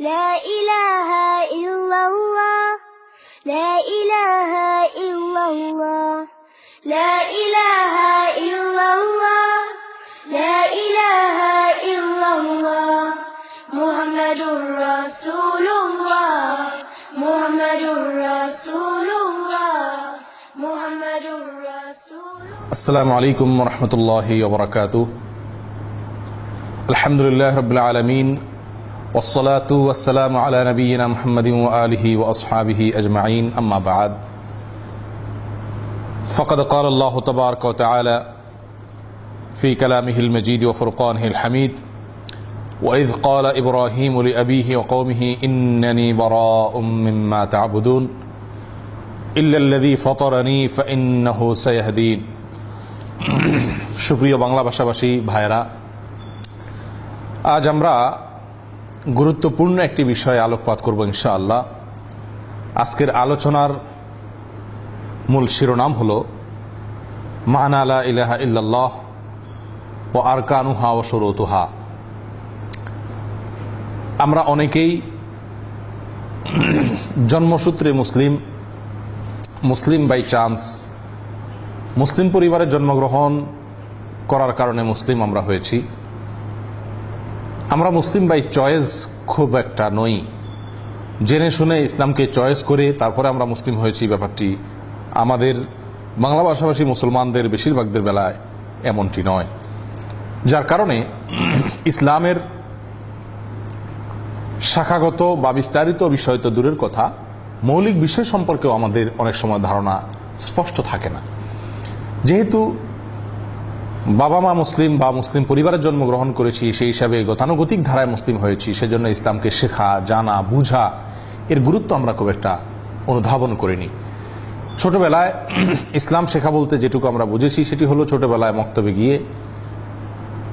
لا إله إلا الله. لا إله إلا الله. لا إله إلا الله. لا إله إلا الله. محمد رسول الله. محمد رسول الله. محمد رسول السلام عليكم ورحمة الله وبركاته. الحمد لله رب العالمين. والصلاة والسلام على نبينا محمد وآله وأصحابه أجمعين أما بعد فقد قال الله تبارك وتعالى في كلامه المجيد وفرقانه الحميد وإذ قال إبراهيم لأبيه وقومه إنني براء مما تعبدون إلا الذي فطرني فإنه سيهدين সুপ্রিয় বাংলা ভাষাভাষী ভাইরা আজ আমরা গুরুত্বপূর্ণ একটি বিষয়ে আলোকপাত করব ইনশাআল্লাহ। আজকের আলোচনার মূল শিরোনাম হল মানালা ইলাহা ইল্লাল্লাহ ও আরকানুহা ও সরতুহা আমরা অনেকেই জন্মসূত্রে মুসলিম মুসলিম বাই চান্স, মুসলিম পরিবারে জন্মগ্রহণ করার কারণে মুসলিম আমরা হয়েছি। আমরা মুসলিম বাই চয়েস খুব একটা নই। জেনে শুনে ইসলামকে চয়েস করে তারপরে আমরা মুসলিম হয়েছি ব্যাপারটি। আমাদের বাংলা ভাষাভাষী মুসলমানদের বেশিরভাগদের বেলায় এমনটি নয়। যার কারণে ইসলামের শাখাগত বা বিস্তারিত বিষয় তো দূরের কথা, মৌলিক বিষয় সম্পর্কেও আমাদের অনেক সময় ধারণা স্পষ্ট থাকে না। যেহেতু বাবা মা মুসলিম বা মুসলিম পরিবারে জন্মগ্রহণ করেছি, সেই হিসাবে গতানুগতিক ধারায় মুসলিম হয়েছি, সেজন্য ইসলামকে শেখা, জানা, বুঝা, এর গুরুত্ব আমরা খুব একটা অনুধাবন করিনি। ছোটবেলায় ইসলাম শেখা বলতে যেটুকু আমরা বুঝেছি, সেটি হলো ছোটবেলায় মক্তবে গিয়ে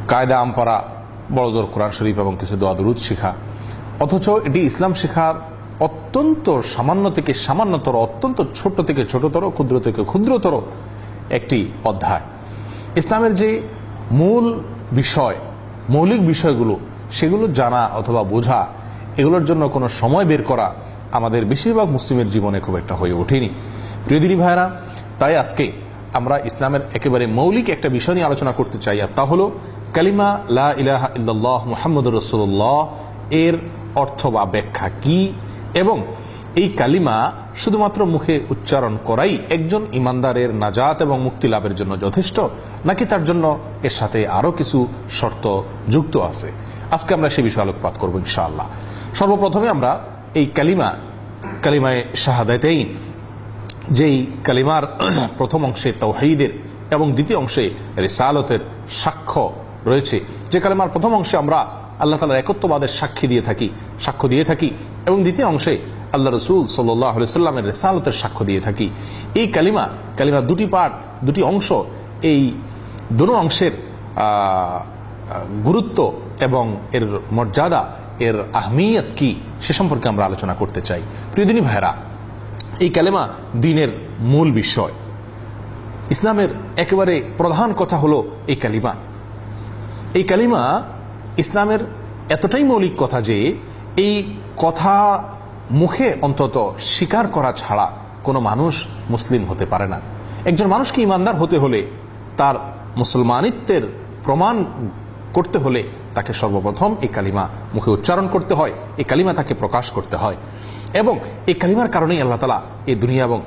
কায়দা আমপারা, বড়জোর কোরআন শরীফ এবং কিছু দোয়া দরুদ শেখা। অথচ এটি ইসলাম শেখার অত্যন্ত সামান্য থেকে সামান্যতর, অত্যন্ত ছোট থেকে ছোটতর, ক্ষুদ্র থেকে ক্ষুদ্রতর একটি অধ্যায়। ইসলামের যে মূল বিষয়, মৌলিক বিষয়গুলো, সেগুলো জানা অথবা বোঝা, এগুলোর জন্য কোনো সময় বের করা আমাদের বেশিরভাগ মুসলিমের জীবনে খুব একটা হয়ে ওঠেনি। প্রিয়দিনী ভাইরা তাই আজকে আমরা ইসলামের একেবারে মৌলিক একটা বিষয় নিয়ে আলোচনা করতে চাই, আর তা হলো কালিমা লা মুহাম্মদ রসুল্লাহ এর অর্থ বা ব্যাখ্যা কি? এবং এই কালিমা শুধুমাত্র মুখে উচ্চারণ করাই একজন ইমানদারের নাজাত এবং মুক্তি লাভের জন্য যথেষ্ট, নাকি তার জন্য এর সাথে আরও কিছু শর্ত যুক্ত আছে? আজকে আমরা সে বিষয়ে আলোকপাত করব ইনশাআল্লাহ। সর্বপ্রথমে আমরা এই কালিমা, কালিমায় শাহাদাতেইন, যেই কালিমার প্রথম অংশে তৌহিদের এবং দ্বিতীয় অংশে রিসালতের সাক্ষ্য রয়েছে। যে কালিমার প্রথম অংশে আমরা আল্লাহ তালার একত্ববাদের সাক্ষী দিয়ে থাকি, সাক্ষ্য দিয়ে থাকি এবং দ্বিতীয় অংশে আল্লাহ রসুল সাল্লামের রেসালতের সাক্ষ্য দিয়ে থাকি। এই কালিমা, কালিমার দুটি পার্ট দুটি অংশ, এই দুটো অংশের গুরুত্ব এবং এর মর্যাদা, এর আহমিয়ত কি, সে সম্পর্কে আমরা আলোচনা করতে চাই। প্রিয়দিনী ভাইরা এই কালেমা দিনের মূল বিষয়। ইসলামের একেবারে প্রধান কথা হলো এই কালিমা। এই কালিমা ইসলামের এতটাই মৌলিক কথা যে, এই কথা মুখে অন্তত স্বীকার করা ছাড়া কোনো মানুষ মুসলিম হতে পারে না। একজন মানুষকে ইমানদার হতে হলে তার মুসলমানিত্বের প্রমাণ করতে হলে তাকে সর্বপ্রথম এই কালিমা মুখে উচ্চারণ করতে হয়, এই কালিমা তাকে প্রকাশ করতে হয়। এবং এই কালিমার কারণেই আল্লাহ তালা এই দুনিয়া এবং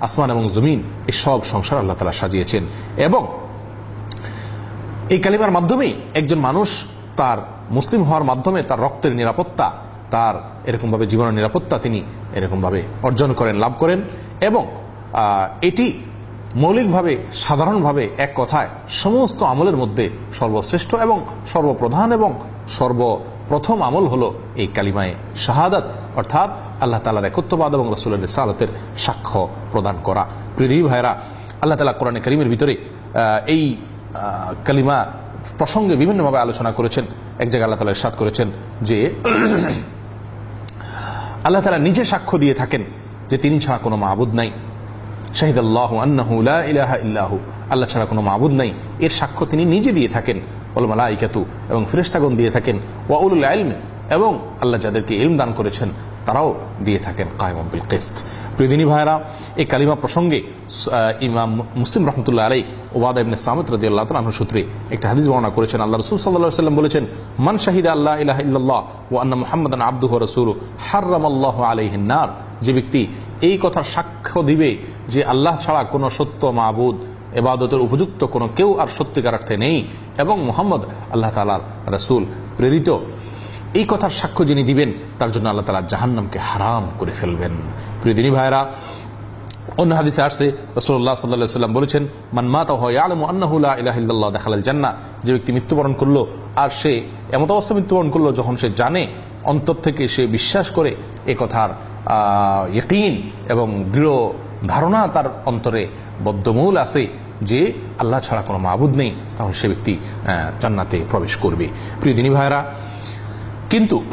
আসমান এবং জমিন, এই সব সংসার আল্লাহ তালা সাজিয়েছেন। এবং এই কালিমার মাধ্যমেই একজন মানুষ তার মুসলিম হওয়ার মাধ্যমে তার রক্তের নিরাপত্তা তার এরকমভাবে জীবনের নিরাপত্তা তিনি এরকমভাবে অর্জন করেন, লাভ করেন এবং এটি মৌলিকভাবে, সাধারণভাবে এক কথায় সমস্ত আমলের মধ্যে সর্বশ্রেষ্ঠ এবং সর্বপ্রধান এবং সর্বপ্রথম আমল হলো এই কালিমায় শাহাদাত, অর্থাৎ আল্লাহ তালার একত্ববাদ এবং রসুলের সালাতের সাক্ষ্য প্রদান করা। পৃথিবী ভাইরা আল্লাহ তালা কোরআনে করিমের ভিতরে এই কালিমা প্রসঙ্গে বিভিন্নভাবে আলোচনা করেছেন। এক জায়গায় আল্লাহ তালা সাত করেছেন যে আল্লাহ তালা নিজে সাক্ষ্য দিয়ে থাকেন যে তিনি ছাড়া কোনো মাহবুদ নাই। শাহিদ আল্লাহ আন্নাহু ইলাহা আল্লাহ ছাড়া কোনো মাহবুদ নাই। এর সাক্ষ্য তিনি নিজে দিয়ে থাকেন। ওলমালাইকাতু এবং ফিরেস্তাগন দিয়ে থাকেন। ওয়াউল আলম এবং আল্লাহ যাদেরকে ইলম দান করেছেন। তারাও দিয়ে থাকেন কায়ম বিল কিস্ত। প্রিয়দিনী ভাইরা এই কালিমা প্রসঙ্গে ইমাম মুসলিম রহমতুল্লাহ আলাই ওবাদ ইবনে সামত রাজি আল্লাহ তালু সূত্রে একটা হাদিস বর্ণনা করেছেন। আল্লাহ রসুল সাল্লাহ সাল্লাম বলেছেন, মান শাহিদ আল্লাহ ইলাহ ইল্লাল্লাহ ও আন্না মুহাম্মদান আব্দুহ রসুল হার্রাম আল্লাহ আলাইহিনার যে ব্যক্তি এই কথার সাক্ষ্য দিবে যে আল্লাহ ছাড়া কোনো সত্য মাহবুদ এবাদতের উপযুক্ত কোনো কেউ আর সত্যিকার অর্থে নেই এবং মোহাম্মদ আল্লাহ তালার রসুল। প্রেরিত এই কথার সাক্ষ্য যিনি দিবেন, তার জন্য আল্লাহ তালা জাহান্নামকে হারাম করে ফেলবেন। প্রিয়দিনী ভাইরা অন্য হাদিসে আসছে রসুল্লাহ বলেছেন, মান মাতা হয় জান্না যে ব্যক্তি মৃত্যুবরণ করল আর সে এমত অবস্থা মৃত্যুবরণ করল যখন সে জানে, অন্তর থেকে সে বিশ্বাস করে এ কথার ইকিন এবং দৃঢ় ধারণা তার অন্তরে বদ্ধমূল আছে যে আল্লাহ ছাড়া কোনো মাহবুদ নেই তখন সে ব্যক্তি জান্নাতে প্রবেশ করবে। প্রিয় দিনী ভাইরা কিন্তু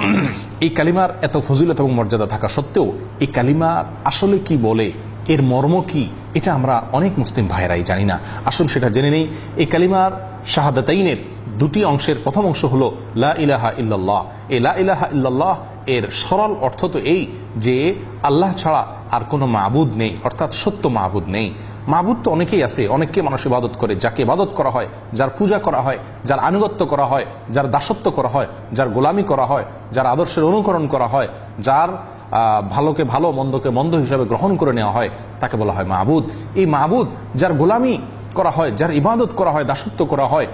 এই কালিমার এত ফজিলত এবং মর্যাদা থাকা সত্ত্বেও এই কালিমার আসলে কি বলে? এর মর্ম কি? এটা আমরা অনেক মুসলিম ভাইরাই জানি না। আসুন সেটা জেনে নেই। এই কালিমার শাহাদাতাইনের দুটি অংশের প্রথম অংশ হল লা ইলাহা ইল্লাল্লাহ। এ লা ইলাহা ইল্লাল্লাহ এর সরল অর্থ তো এই যে আল্লাহ ছাড়া আর কোনো মাবুদ নেই, অর্থাৎ সত্য মাহবুদ নেই। মাহবুদ তো অনেকেই আছে, অনেককে মানুষ ইবাদত করে, যাকে ইবাদত করা হয়, যার পূজা করা হয়, যার আনুগত্য করা হয়, যার দাসত্ব করা হয়, যার গোলামি করা হয়, যার আদর্শের অনুকরণ করা হয়, যার ভালোকে ভালো, মন্দকে মন্দ হিসাবে গ্রহণ করে নেওয়া হয়, তাকে বলা হয় মাহবুদ এই মাহবুদ যার গোলামি করা হয়, যার ইবাদত করা হয়, দাসত্ব করা হয়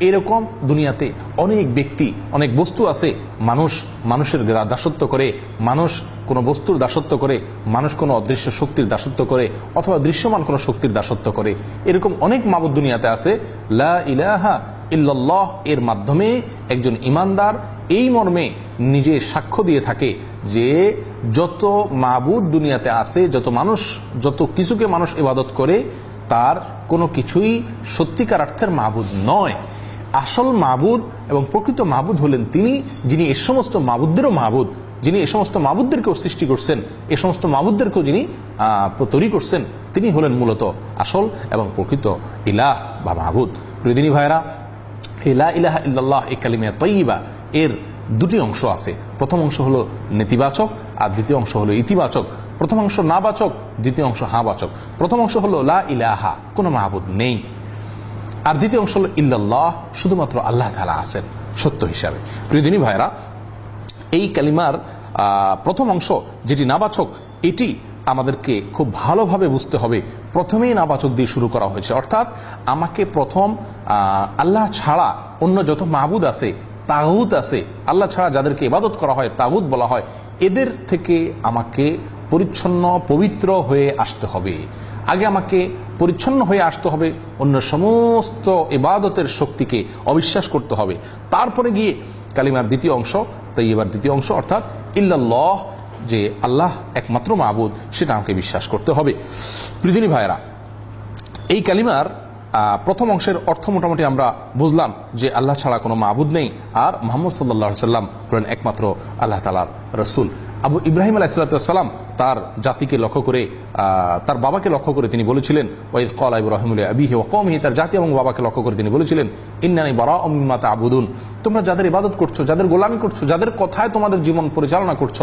এরকম দুনিয়াতে অনেক ব্যক্তি, অনেক বস্তু আছে, মানুষ, মানুষের দাসত্ব করে, মানুষ কোনো বস্তুর দাসত্ব করে, মানুষ কোনো অদৃশ্য শক্তির দাসত্ব করে, অথবা দৃশ্যমান কোনো শক্তির দাসত্ব করে। এরকম অনেক মাবুদ দুনিয়াতে আছে, লা ইলাহা ইল্লাল্লাহ এর মাধ্যমে একজন ইমানদার এই মর্মে নিজে সাক্ষ্য দিয়ে থাকে যে যত মাবুদ দুনিয়াতে আছে, যত মানুষ, যত কিছুকে মানুষ ইবাদত করে, তার কোনো কিছুই সত্যিকার অর্থের মাবুদ নয়। আসল মাবুদ এবং প্রকৃত মাবুদ হলেন তিনি, যিনি এ সমস্ত মাবুদদেরও মাবুদ, যিনি এ সমস্ত মাবুদদেরকেও সৃষ্টি করছেন, এ সমস্ত মাবুদদেরকেও যিনি তৈরি করছেন, তিনি হলেন মূলত আসল এবং প্রকৃত ইলাহ বা মাবুদ। প্রিয়দিনী ভাইরা ইলা ইলাহা ইল্লাহ এই কালিমা তৈবা এর দুটি অংশ আছে। প্রথম অংশ হলো নেতিবাচক আর দ্বিতীয় অংশ হলো ইতিবাচক। প্রথম অংশ নাবাচক, দ্বিতীয় অংশ হাবাচক। প্রথম অংশ হলো লা ইলাহা, কোনো মাহবুদ নেই। আর দ্বিতীয় অংশ হলো ইল্লাল্লাহ শুধুমাত্র আল্লাহ তালা আছেন, সত্য হিসাবে। প্রিয়দিনী ভাইরা এই কালিমার প্রথম অংশ যেটি নাবাচক, এটি আমাদেরকে খুব ভালোভাবে বুঝতে হবে। প্রথমেই নাবাচক দিয়ে শুরু করা হয়েছে। অর্থাৎ আমাকে প্রথম আল্লাহ ছাড়া অন্য যত মাহবুদ আছে, তাগুত আছে, আল্লাহ ছাড়া যাদেরকে ইবাদত করা হয়, তাগুত বলা হয়, এদের থেকে আমাকে পরিচ্ছন্ন, পবিত্র হয়ে আসতে হবে। আগে আমাকে পরিচ্ছন্ন হয়ে আসতে হবে। অন্য সমস্ত ইবাদতের শক্তিকে অবিশ্বাস করতে হবে। তারপরে গিয়ে কালিমার দ্বিতীয় অংশ তাই এবার দ্বিতীয় অংশ অর্থাৎ ইল্লাল্লাহ, যে আল্লাহ একমাত্র মাহবুদ সেটা আমাকে বিশ্বাস করতে হবে। পৃথিবী ভাইরা এই কালিমার প্রথম অংশের অর্থ মোটামুটি আমরা বুঝলাম যে আল্লাহ ছাড়া কোনো মাহবুদ নেই। আর মোহাম্মদ সাল্লাহ সাল্লাম হলেন একমাত্র আল্লাহ তালার রসুল। আবু ইব্রাহিম আলাহিসাল্লাম তার জাতিকে লক্ষ্য করে তার বাবাকে লক্ষ্য করে তিনি বলেছিলেন, ওয়াইদ কল ইব্রাহিম আবিহি ও কমহি তার জাতি এবং বাবাকে লক্ষ্য করে তিনি বলেছিলেন, ইন্নানি বারা অমিমাতা আবুদুন তোমরা যাদের ইবাদত করছ, যাদের গোলামি করছ, যাদের কথায় তোমাদের জীবন পরিচালনা করছ,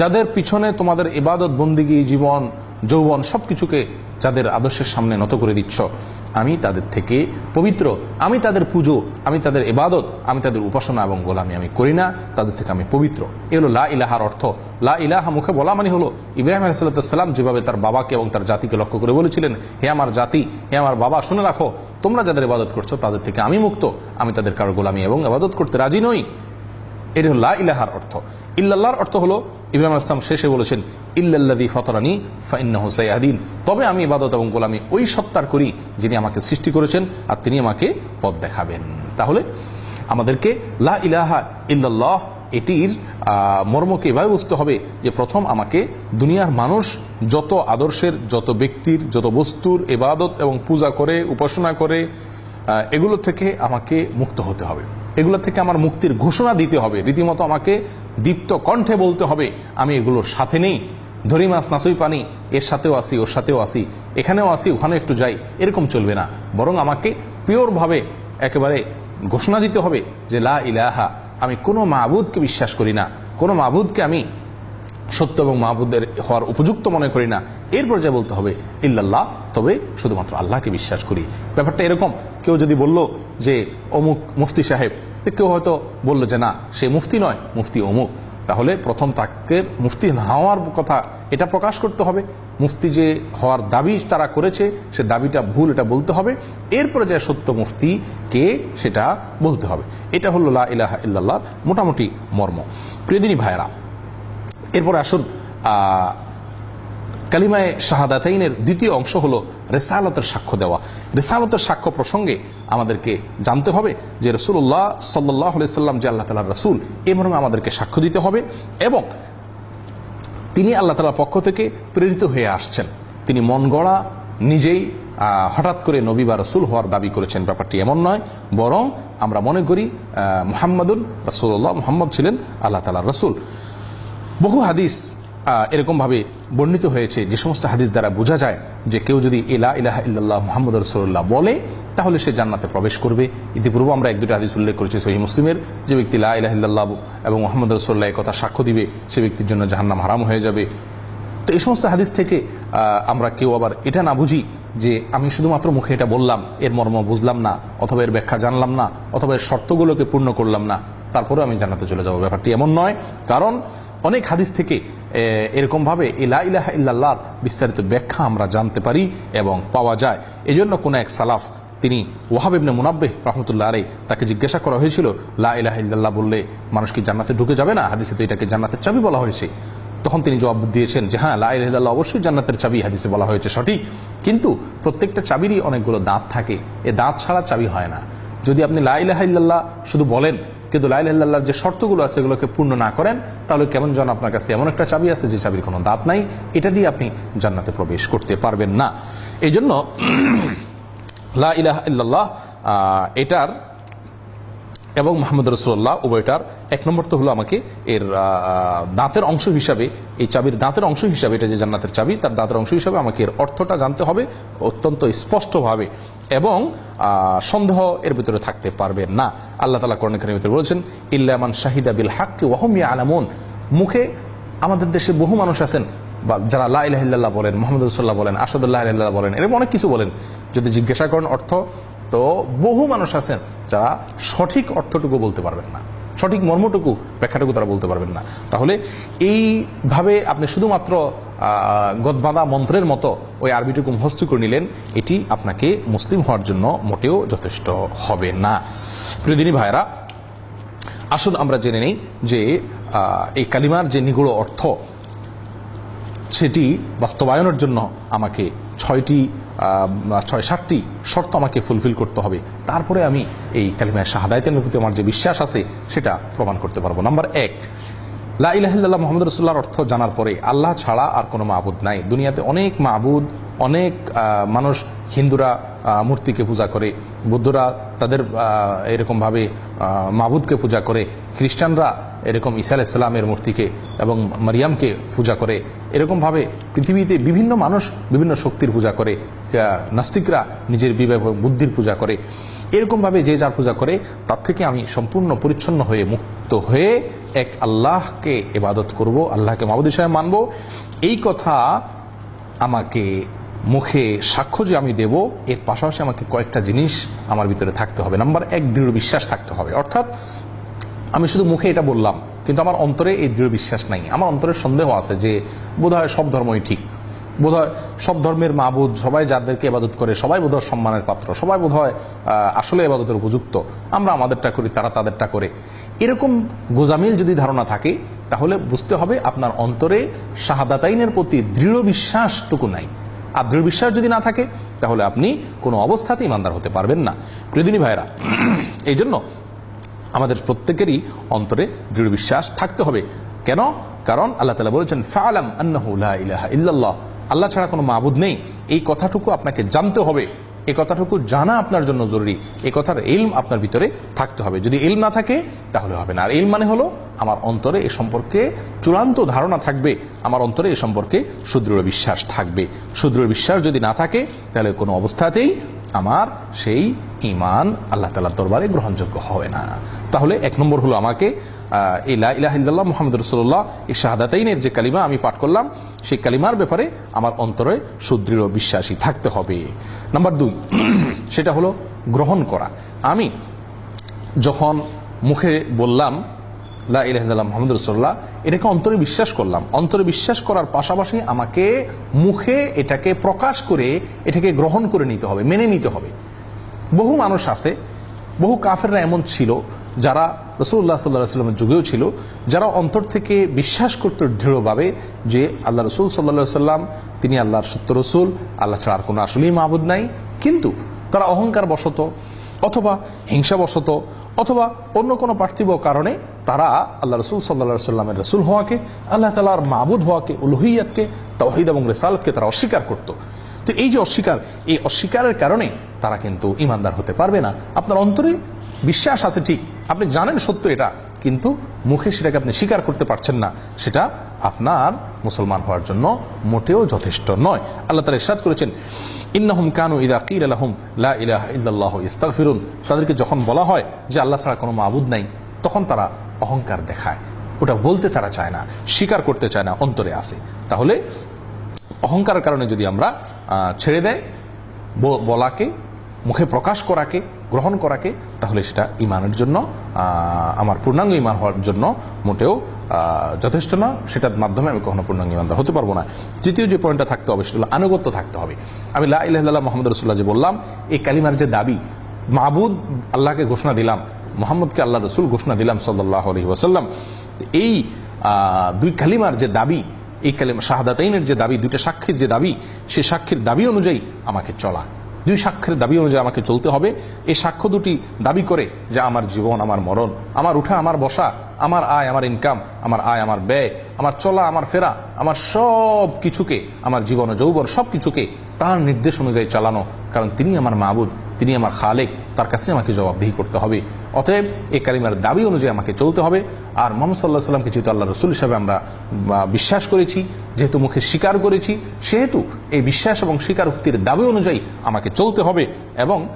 যাদের পিছনে তোমাদের ইবাদত বন্দিগি জীবন যৌবন সবকিছুকে যাদের আদর্শের সামনে নত করে দিচ্ছ। আমি তাদের থেকে পবিত্র। আমি তাদের পুজো। আমি তাদের এবাদত আমি তাদের উপাসনা এবং গোলামি আমি করি না। তাদের থেকে আমি পবিত্র। এ হলো লা ইলাহার অর্থ। লা ইলাহা মুখে বলা মানে হলো ইব্রাহিম আলাইসাল্লাম যেভাবে তার বাবাকে এবং তার জাতিকে লক্ষ্য করে বলেছিলেন, হে আমার জাতি, হে আমার বাবা, শুনে রাখো, তোমরা যাদের ইবাদত করছ তাদের থেকে আমি মুক্ত। আমি তাদের কারও গোলামি এবং এবাদত করতে রাজি নই। এটি হল লা ইলাহার অর্থ। ইল্লাল্লাহর অর্থ হলো ইব্রাহিম আসলাম শেষে বলেছেন ইল্লাল্লাদি ফতরানি ফাইন্নাহু সাইয়াদিন তবে আমি ইবাদত এবং গোলামি ওই সত্তার করি যিনি আমাকে সৃষ্টি করেছেন আর তিনি আমাকে পথ দেখাবেন। তাহলে আমাদেরকে লা ইলাহা ইল্লাল্লাহ, এটির মর্মকে এভাবে বুঝতে হবে যে প্রথম আমাকে দুনিয়ার মানুষ যত আদর্শের, যত ব্যক্তির, যত বস্তুর এবাদত এবং পূজা করে, উপাসনা করে এগুলো থেকে আমাকে মুক্ত হতে হবে। এগুলো থেকে আমার মুক্তির ঘোষণা দিতে হবে। রীতিমতো আমাকে দীপ্ত কণ্ঠে বলতে হবে, আমি এগুলোর সাথে নেই। ধরি মাছ নাসই পানি, এর সাথেও আসি, ওর সাথেও আসি, এখানেও আসি ওখানে একটু যাই, এরকম চলবে না। বরং আমাকে পিওরভাবে একেবারে ঘোষণা দিতে হবে যে, লা ইলাহা, আমি কোনো মাহবুদকে বিশ্বাস করি না। কোনো মাহবুদকে আমি সত্য এবং মাহবুদের হওয়ার উপযুক্ত মনে করি না। এর পর্যায়ে বলতে হবে, ইল্লাল্লাহ। তবে শুধুমাত্র আল্লাহকে বিশ্বাস করি। ব্যাপারটা এরকম, কেউ যদি বলল যে, অমুক মুফতি সাহেব কেউ হয়তো বলল যে, না, সে মুফতি নয়, মুফতি অমুক। তাহলে প্রথম তাকে মুফতি না হওয়ার কথা এটা প্রকাশ করতে হবে। মুফতি যে হওয়ার দাবি তারা করেছে, সে দাবিটা ভুল এটা বলতে হবে। এরপরে যে সত্য মুফতি কে, সেটা বলতে হবে। এটা হলো লা ইলাহা ইল্লাল্লাহ, মোটামুটি মর্ম। প্রিয়দিনী ভাইরা এরপর আসুন কালিমায় শাহাদাতাইনের দ্বিতীয় অংশ হলো রেসালতের সাক্ষ্য দেওয়া। রেসালতের সাক্ষ্য প্রসঙ্গে আমাদেরকে জানতে হবে যে রসুল্লাহ সাল্লাহ সাল্লাম যে আল্লাহ তালার রসুল, এ মর্মে আমাদেরকে সাক্ষ্য দিতে হবে এবং তিনি আল্লাহ তালার পক্ষ থেকে প্রেরিত হয়ে আসছেন। তিনি মন গড়া নিজেই হঠাৎ করে নবী বা রসুল হওয়ার দাবি করেছেন। ব্যাপারটি এমন নয়, বরং আমরা মনে করি মোহাম্মদুল রসুল্লাহ মোহাম্মদ ছিলেন আল্লাহ তালার রসুল। বহু হাদিস এরকমভাবে বর্ণিত হয়েছে যে সমস্ত হাদিস দ্বারা বোঝা যায় যে কেউ যদি ইলা ইলাহা ইল্লাল্লাহ মোহাম্মদ রসুল্লাহ বলে, তাহলে সে জান্নাতে প্রবেশ করবে। ইতিপূর্বে আমরা এক দুটো হাদিস উল্লেখ করেছি সহি মুসলিমের, যে ব্যক্তি লা ইলাহা ইল্লাল্লাহ এবং মোহাম্মদ রসুল্লাহ কথা সাক্ষ্য দিবে, সে ব্যক্তির জন্য জাহান্নাম হারাম হয়ে যাবে। তো এই সমস্ত হাদিস থেকে আমরা কেউ আবার এটা না বুঝি যে আমি শুধুমাত্র মুখে এটা বললাম, এর মর্ম বুঝলাম না, অথবা এর ব্যাখ্যা জানলাম না, অথবা এর শর্তগুলোকে পূর্ণ করলাম না তারপরে আমি জান্নাতে চলে যাব। ব্যাপারটি এমন নয়, কারণ অনেক হাদিস থেকে এরকম ভাবে ইলা ইলাহা ইল্লাল্লাহর বিস্তারিত ব্যাখ্যা আমরা জানতে পারি এবং পাওয়া যায়। এই জন্য কোন এক সালাফ তিনি ওয়াহাব ইবনে মুনাব্বে রহমতুল্লাহ আলাই তাকে জিজ্ঞাসা করা হয়েছিল, লা ইলাহা ইল্লাল্লাহ বললে মানুষ কি জান্নাতে ঢুকে যাবে না? হাদিসে তো এটাকে জান্নাতের চাবি বলা হয়েছে। তখন তিনি জবাব দিয়েছেন যে হ্যাঁ লা ইলাহা ইল্লাল্লাহ অবশ্যই জান্নাতের চাবি হাদিসে বলা হয়েছে সঠিক। কিন্তু প্রত্যেকটা চাবিরই অনেকগুলো দাঁত থাকে। এ দাঁত ছাড়া চাবি হয় না। যদি আপনি লা ইলাহা ইল্লাল্লাহ শুধু বলেন কিন্তু লাইল ইলাহা যে শর্তগুলো আছে এগুলোকে পূর্ণ না করেন, তাহলে কেমন যেন আপনার কাছে এমন একটা চাবি আছে যে চাবির কোনো দাঁত নাই, এটা দিয়ে আপনি জান্নাতে প্রবেশ করতে পারবেন না। এই জন্য লা ইলাহা ইল্লাল্লাহ এটার এবং মোহাম্মদ রসুল্লাহ উভয়টার এক নম্বর তো হলো আমাকে এর দাঁতের অংশ হিসাবে, এই চাবির দাঁতের অংশ হিসাবে, এটা যে জান্নাতের চাবি, তার দাঁতের অংশ হিসাবে আমাকে এর অর্থটা জানতে হবে অত্যন্ত স্পষ্টভাবে এবং সন্দেহ এর ভিতরে থাকতে পারবে না। আল্লাহ তালা কর্ণের ভিতরে বলেছেন ইল্লামান শাহিদা বিল হাক্কি ওয়াহমিয়া আলামুন মুখে আমাদের দেশে বহু মানুষ আছেন, বা যারা লা ইলাহা বলেন, মোহাম্মদ রসুল্লাহ বলেন আসাদুল্লাহ বলেন, এরকম অনেক কিছু বলেন। যদি জিজ্ঞাসা করেন অর্থ তো বহু মানুষ আছেন যারা সঠিক অর্থটুকু বলতে পারবেন না। সঠিক মর্মটুকু, ব্যাখ্যাটুকু তারা বলতে পারবেন না। তাহলে এইভাবে আপনি শুধুমাত্র গদবাঁধা মন্ত্রের মতো ওই আরবিটুকু মুখস্থ করে নিলেন, এটি আপনাকে মুসলিম হওয়ার জন্য মোটেও যথেষ্ট হবে না। প্রিয়দিনী ভাইরা আসুন আমরা জেনে নেই যে এই কালিমার যে নিগুড় অর্থ সেটি বাস্তবায়নের জন্য আমাকে ছয়টি ছয়, সাতটি শর্ত আমাকে ফুলফিল করতে হবে। তারপরে আমি এই কালিমায় শাহাদায়তের প্রতি আমার যে বিশ্বাস আছে, সেটা প্রমাণ করতে পারব। নাম্বার এক লাহিল্লাহ মোহাম্মদ রসুল্লাহর অর্থ জানার পরে আল্লাহ ছাড়া আর কোনো মাহবুদ নাই। দুনিয়াতে অনেক মাহবুদ অনেক মানুষ হিন্দুরা মূর্তিকে পূজা করে। বৌদ্ধরা তাদের এরকমভাবে আহ, মাহবুদকে পূজা করে। খ্রিস্টানরা এরকম ঈসা আলাইসাল্লামের মূর্তিকে এবং মারিয়ামকে পূজা করে। এরকমভাবে পৃথিবীতে বিভিন্ন মানুষ বিভিন্ন শক্তির পূজা করে। নাস্তিকরা নিজের বিবেক বুদ্ধির পূজা করে। এরকমভাবে যে যার পূজা করে তার থেকে আমি সম্পূর্ণ পরিচ্ছন্ন হয়ে মুক্ত হয়ে এক আল্লাহকে এবাদত করব আল্লাহকে মাহবুদ হিসাবে মানব। এই কথা আমাকে মুখে সাক্ষ্য যে আমি দেব, এর পাশাপাশি আমাকে কয়েকটা জিনিস আমার ভিতরে থাকতে হবে। নাম্বার এক, দৃঢ় বিশ্বাস থাকতে হবে। অর্থাৎ আমি শুধু মুখে এটা বললাম, কিন্তু আমার অন্তরে এই দৃঢ় বিশ্বাস নাই। আমার অন্তরে সন্দেহ আছে যে বোধহয় সব ধর্মই ঠিক। বোধহয় সব ধর্মের মাবুদ, সবাই যাদেরকে এবাদত করে, সবাই বোধহয় সম্মানের পাত্র, সবাই বোধহয় আসলে এবাদতের উপযুক্ত। আমরা আমাদেরটা করি, তারা তাদেরটা করে। এরকম গোজামিল যদি ধারণা থাকে, তাহলে বুঝতে হবে আপনার অন্তরে শাহাদাতাইনের প্রতি দৃঢ় বিশ্বাসটুকু নাই। আর দৃঢ় বিশ্বাস যদি না থাকে, তাহলে আপনি কোনো অবস্থাতে ইমানদার হতে পারবেন না। প্রিয়দিনী ভাইরা এই জন্য আমাদের প্রত্যেকেরই অন্তরে দৃঢ় বিশ্বাস থাকতে হবে। কেন? কারণ আল্লাহ তালা বলেছেন ফালাম আন্নাহু লা ইলাহা ইল্লাল্লাহ। আল্লাহ ছাড়া কোনো মাহবুদ নেই। এই কথাটুকু আপনাকে জানতে হবে। এই কথাটুকু জানা আপনার জন্য জরুরি এই কথার ইলম আপনার ভিতরে থাকতে হবে। যদি ইলম না থাকে, তাহলে হবে না। আর ইলম মানে হলো, আমার অন্তরে এ সম্পর্কে চূড়ান্ত ধারণা থাকবে, আমার অন্তরে এ সম্পর্কে সুদৃঢ় বিশ্বাস থাকবে। সুদৃঢ় বিশ্বাস যদি না থাকে, তাহলে কোনো অবস্থাতেই আমার সেই ইমান আল্লাহ তালার দরবারে গ্রহণযোগ্য হবে না। তাহলে এক নম্বর হলো আমাকে আহ, এই লা ইলাহা ইল্লাল্লাহ মোহাম্মদ রসুল্লাহ এই শাহাদাতাইনের যে কালিমা আমি পাঠ করলাম সেই কালিমার ব্যাপারে আমার অন্তরে সুদৃঢ় বিশ্বাসী থাকতে হবে। নাম্বার দুই সেটা হলো গ্রহণ করা। আমি যখন মুখে বললাম লা ইলাহা ইল্লাল্লাহ মোহাম্মদ রসুল্লাহ এটাকে অন্তরে বিশ্বাস করলাম। অন্তরে বিশ্বাস করার পাশাপাশি আমাকে মুখে এটাকে প্রকাশ করে এটাকে গ্রহণ করে নিতে হবে মেনে নিতে হবে। বহু মানুষ আছে বহু কাফেররা এমন ছিল যারা রসুল্লাহ সাল্লাহ সাল্লামের যুগেও ছিল, যারা অন্তর থেকে বিশ্বাস করত দৃঢ়ভাবে যে আল্লাহ রসুল সাল্লাহ সাল্লাম, তিনি আল্লাহর সত্য রসুল, আল্লাহ ছাড়া আর কোনো আসলেই মাহবুদ নাই। কিন্তু তারা অহংকার বশত অথবা হিংসাবশত অথবা অন্য কোনো পার্থিব কারণে তারা আল্লাহ রসুল সাল্লা সাল্লামের রসুল হওয়াকে, আল্লাহ তালার মাহবুদ হওয়াকে, উলহিয়াতকে তহিদ এবং রেসালতকে তারা অস্বীকার করত। তো এই যে অস্বীকার, এই অস্বীকারের কারণে তারা কিন্তু ইমানদার হতে পারবে না। আপনার অন্তরে বিশ্বাস আছে ঠিক, আপনি জানেন সত্য এটা, কিন্তু মুখে সেটাকে আপনি স্বীকার করতে পারছেন না, সেটা আপনার মুসলমান হওয়ার জন্য মোটেও যথেষ্ট নয়। আল্লাহ তালা ইরশাদ করেছেন, ইন্নাহুম কানু ইদা কির আলহম লা ইলাহা ইল্লাল্লাহ ইস্তাগফিরুন। তাদেরকে যখন বলা হয় যে আল্লাহ ছাড়া কোনো মাবুদ নাই, তখন তারা অহংকার দেখায়। ওটা বলতে তারা চায় না, স্বীকার করতে চায় না, অন্তরে আসে তাহলে অহংকারের কারণে যদি আমরা ছেড়ে দেয় বলাকে মুখে প্রকাশ করাকে, গ্রহণ করাকে, তাহলে সেটা ইমানের জন্য আমার পূর্ণাঙ্গ ইমান হওয়ার জন্য মোটেও যথেষ্ট না। সেটার মাধ্যমে আমি কখনো পূর্ণাঙ্গ ইমানদার হতে পারব না। তৃতীয় যে পয়েন্টটা থাকতে হবে, সেটা আনুগত্য থাকতে হবে। আমি লা ইলাহ মোহাম্মদ রসুল্লাহ যে বললাম, এই কালিমার যে দাবি মাহবুদ আল্লাহকে ঘোষণা দিলাম, মোহাম্মদকে আল্লাহ রসুল ঘোষণা দিলাম সাল্লাহ আলহি ওসাল্লাম এই দুই কালিমার যে দাবি, এই কালিমা শাহাদাতাইনের যে দাবি, দুইটা সাক্ষীর যে দাবি সেই সাক্ষীর দাবি অনুযায়ী আমাকে চলা। দুই সাক্ষ্যের দাবি অনুযায়ী আমাকে চলতে হবে। এই সাক্ষ্য দুটি দাবি করে যে আমার জীবন, আমার মরণ, আমার উঠা, আমার বসা। আমার আয়, আমার ইনকাম আমার আয়, আমার ব্যয়, আমার চলা, আমার ফেরা, আমার সব কিছুকে, আমার জীবন যৌবন সব কিছুকে তার নির্দেশ অনুযায়ী চালানো। কারণ তিনি আমার মাবুদ, তিনি আমার খালেক, তার কাছে আমাকে জবাবদিহি করতে হবে। অতএব এই কালিমার দাবি অনুযায়ী আমাকে চলতে হবে। আর মোহাম্মদ সাল্লাহ সাল্লামকে যেহেতু আল্লাহ রসুল হিসাবে আমরা বিশ্বাস করেছি, যেহেতু মুখে স্বীকার করেছি, সেহেতু এই বিশ্বাস এবং স্বীকার উক্তির দাবি অনুযায়ী আমাকে চলতে হবে এবং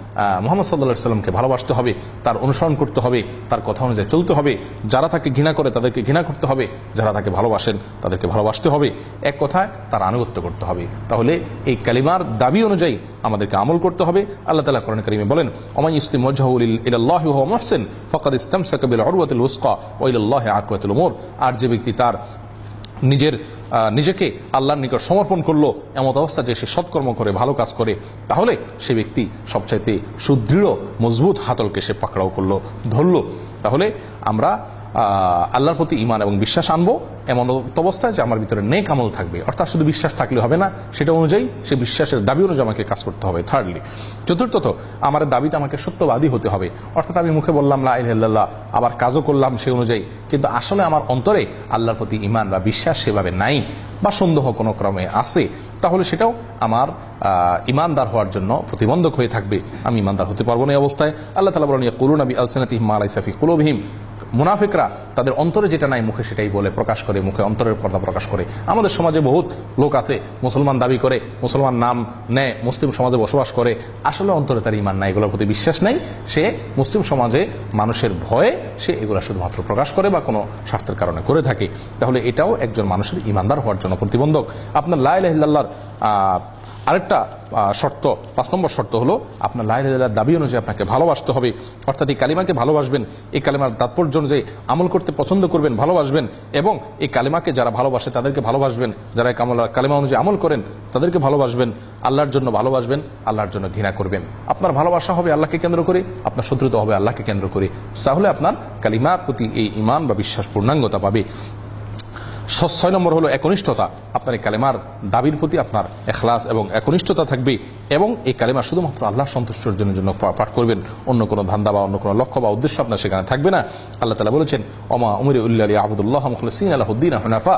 মোহাম্মদ সাল্লাহ সাল্লামকে ভালোবাসতে হবে, তার অনুসরণ করতে হবে, তার কথা অনুযায়ী চলতে হবে। যারা তাকে ঘৃণা করে তাদেরকে ঘৃণা করতে হবে। যারা তাকে ভালোবাসেন তাদেরকে ভালোবাসতে হবে। এক কথায় তার আনুগত্য করতে হবে। তাহলে এই কালিমার দাবি অনুযায়ী আমাদেরকে আমল করতে হবে। আল্লাহ তালা কোরআন করিমে বলেন ওমাই ইসলিম হুয়া মুহসিন, ফাকাদ ইসতামসাকা বিল উরওয়াতিল উসকা ওয়া ইলাল্লাহি আকওয়াতুল উমুর। আর যে ব্যক্তি তার নিজের নিজেকে আল্লাহর নিকট সমর্পণ করল, এমত অবস্থা যে সে সৎকর্ম করে, ভালো কাজ করে, তাহলে সে ব্যক্তি সবচাইতে সুদৃঢ়, মজবুত হাতলকে সে পাকড়াও করল, ধরল। তাহলে আমরা আল্লাহর প্রতি ইমান এবং বিশ্বাস আনব, এমন অবস্থায় যে আমার ভিতরে নেক আমল থাকবে। অর্থাৎ শুধু বিশ্বাস থাকলে হবে না, সেটা অনুযায়ী সে বিশ্বাসের দাবি অনুযায়ী আমাকে কাজ করতে হবে। থার্ডলি চতুর্থত, আমার দাবিতে আমাকে সত্যবাদী হতে হবে। অর্থাৎ আমি মুখে বললাম, লা ইলাহা আবার কাজও করলাম সে অনুযায়ী। কিন্তু আসলে আমার অন্তরে আল্লাহর প্রতি ইমান বা বিশ্বাস সেভাবে নাই বা সন্দেহ কোনো ক্রমে আছে, তাহলে সেটাও আমার ইমানদার হওয়ার জন্য প্রতিবন্ধক হয়ে থাকবে। আমি ইমানদার হতে পারব না এই অবস্থায়। আল্লাহ তালা বলেন করুন আবি আলসানাতিহিম মা আলাইসাফি কুলুবহিম মুনাফিকরা তাদের অন্তরে যেটা নাই মুখে সেটাই বলে, প্রকাশ করে মুখে, অন্তরের কথা প্রকাশ করে। আমাদের সমাজে বহুত লোক আছে, মুসলমান দাবি করে, মুসলমান নাম নেয়, মুসলিম সমাজে বসবাস করে। আসলে অন্তরে তার ইমান নাই, এগুলোর প্রতি বিশ্বাস নাই। সে মুসলিম সমাজে মানুষের ভয়ে সে এগুলা শুধুমাত্র প্রকাশ করে বা কোনো স্বার্থের কারণে করে থাকে। তাহলে এটাও একজন মানুষের ইমানদার হওয়ার জন্য প্রতিবন্ধক। আপনার লাইলাহিল্লাহর আরেকটা শর্ত, পাঁচ নম্বর শর্ত হলো আপনার লাইলাহিল্লাহর দাবি অনুযায়ী আপনাকে ভালোবাসতে হবে। অর্থাৎ এই কালিমাকে ভালোবাসবেন, এই কালিমার তাৎপর্য অনুযায়ী আমল করতে পছন্দ করবেন, ভালোবাসবেন এবং এই কালিমাকে যারা ভালোবাসে তাদেরকে ভালোবাসবেন। যারা কালিমা অনুযায়ী আমল করেন তাদেরকে ভালোবাসবেন, আল্লাহর জন্য ভালোবাসবেন, আল্লাহর জন্য ঘৃণা করবেন। আপনার ভালোবাসা হবে আল্লাহকে কেন্দ্র করে, আপনার শত্রুতা হবে আল্লাহকে কেন্দ্র করে। তাহলে আপনার কালিমার প্রতি এই ইমান বা বিশ্বাস পূর্ণাঙ্গতা পাবে। ছয় নম্বর হলো একনিষ্ঠতা। আপনার এই কালেমার দাবির প্রতি আপনার এখলাস এবং একনিষ্ঠতা থাকবে এবং এই কালেমা শুধুমাত্র আল্লাহ সন্তুষ্টের জন্য জন্য পাঠ করবেন। অন্য কোনো ধান্দা বা অন্য কোনো লক্ষ্য বা উদ্দেশ্য আপনার সেখানে থাকবে না। আল্লাহ তালা বলেছেন অমা উমির উল্লা আলী আবুদুল্লাহ মুখলসিন আলাহুদ্দিন হনাফা।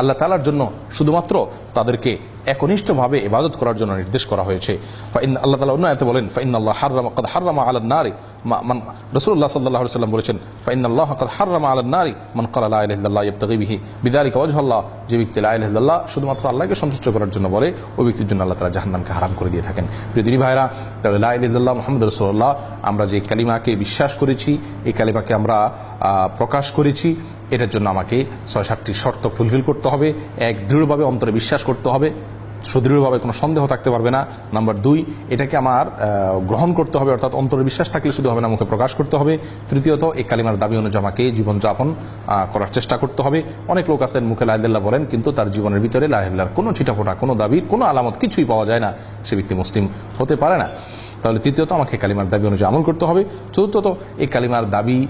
আল্লাহ তালার জন্য শুধুমাত্র তাদেরকে একনিষ্ঠভাবে ইবাদত করার জন্য নির্দেশ করা হয়েছে। ফাইন আল্লাহ তালা অন্য আয়াতে বলেন ফাইন আল্লাহ হাররামা কদ হাররামা আলান নারী মান রসুল্লাহ সাল্লাহ সাল্লাম বলেছেন ফাইন আল্লাহ কদ হাররামা আলান নারী মান করা লা ইলাহা ইল্লাল্লাহ ইবতাগি বিহি। যে ব্যক্তি লা শুধুমাত্র আল্লাহকে সন্তুষ্ট করার জন্য বলে, ওই ব্যক্তির জন্য আল্লাহ তাআলা জাহান্নামকে হারাম করে দিয়ে থাকেন। প্রিয় ভাইরা তাহলে ইল্লাল্লাহ মুহাম্মদ রাসূলুল্লাহ, আমরা যে কালিমাকে বিশ্বাস করেছি, এই কালিমাকে আমরা প্রকাশ করেছি, এটার জন্য আমাকে ছয় সাতটি শর্ত ফুলফিল করতে হবে। এক, দৃঢ়ভাবে অন্তরে বিশ্বাস করতে হবে। সুদৃঢ়ভাবে কোনো সন্দেহ থাকতে পারবে না। নাম্বার দুই, এটাকে আমার গ্রহণ করতে হবে, অর্থাৎ অন্তরে বিশ্বাস থাকলে শুধু হবে না, মুখে প্রকাশ করতে হবে। তৃতীয়ত, এই কালিমার দাবি অনুযায়ী আমাকে জীবনযাপন করার চেষ্টা করতে হবে। অনেক লোক আছেন, মুখে লাহদুল্লাহ বলেন, কিন্তু তার জীবনের ভিতরে লাহদুল্লাহর কোনো ছিটাফোটা, কোনো দাবির কোনো আলামত কিছুই পাওয়া যায় না। সে ব্যক্তি মুসলিম হতে পারে না। তাহলে তৃতীয়ত আমাকে কালিমার দাবি অনুযায়ী আমল করতে হবে। চতুর্থত, এই কালিমার দাবি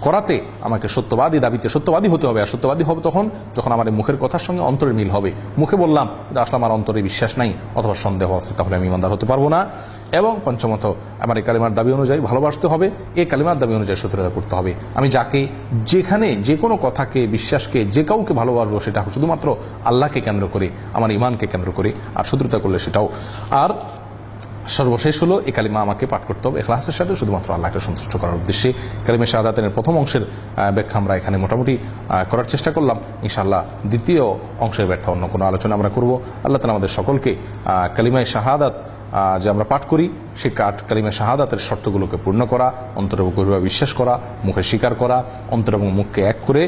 করাতে আমাকে সত্যবাদী দাবিতে সত্যবাদী হতে হবে। আর সত্যবাদী হবে তখন যখন আমার মুখের কথার সঙ্গে অন্তরের মিল হবে। মুখে বললাম আসলে আমার অন্তরে বিশ্বাস নাই অথবা সন্দেহ আছে, তাহলে আমি ইমানদার হতে পারব না। এবং পঞ্চমত, আমার এই কালিমার দাবি অনুযায়ী ভালোবাসতে হবে। এই কালিমার দাবি অনুযায়ী শত্রুতা করতে হবে। আমি যাকে, যেখানে যে কোনো কথাকে, বিশ্বাসকে, যে কাউকে ভালোবাসবো সেটা শুধুমাত্র আল্লাহকে কেন্দ্র করে, আমার ইমানকে কেন্দ্র করে আর শত্রুতা করলে সেটাও। আর সর্বশেষ হলো এই কালিমা আমাকে পাঠ করতে হবে এখলাসের সাথে, শুধুমাত্র আল্লাহকে সন্তুষ্ট করার উদ্দেশ্যে। কালিমা শাহাদাতের প্রথম অংশের ব্যাখ্যা আমরা এখানে মোটামুটি করার চেষ্টা করলাম। ইনশাআল্লাহ দ্বিতীয় অংশের ব্যাখ্যা অন্য কোনো আলোচনা আমরা করব। আল্লাহ তালা আমাদের সকলকে কালিমায় শাহাদাত যে আমরা পাঠ করি, সে কাঠ কালিমা শাহাদাতের শর্তগুলোকে পূর্ণ করা, অন্তর এবং গভীরভাবে বিশ্বাস করা মুখে স্বীকার করা, অন্তর এবং মুখকে এক করে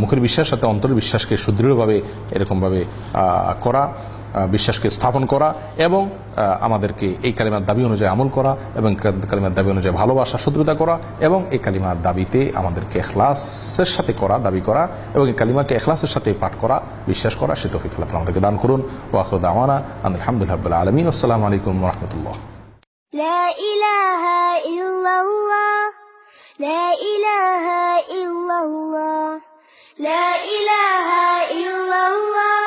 মুখের বিশ্বাসের সাথে অন্তরের বিশ্বাসকে সুদৃঢ়ভাবে এরকমভাবে করা। বিশ্বাসকে স্থাপন করা এবং আহ, আমাদেরকে এই কালিমার দাবি অনুযায়ী আমল করা এবং কা- কালিমার দাবি অনুযায়ী ভালোবাসা শত্রুতা করা এবং এই কালিমার দাবিতে আমাদেরকে এখলাসের সাথে করা দাবি করা এবং এই কালিমাকে এখলাসের সাথে পাঠ করা বিশ্বাস করা সে তৌফিক আল্লাহ তাআলা আমাদেরকে দান করুন ওয়াখরুদ আওয়ানা আলহামদুলিল্লাহ আলমিন আসসালামু আলাইকুম রহমতুল্লাহ لا إله إلا الله لا إله إلا الله لا إله إلا الله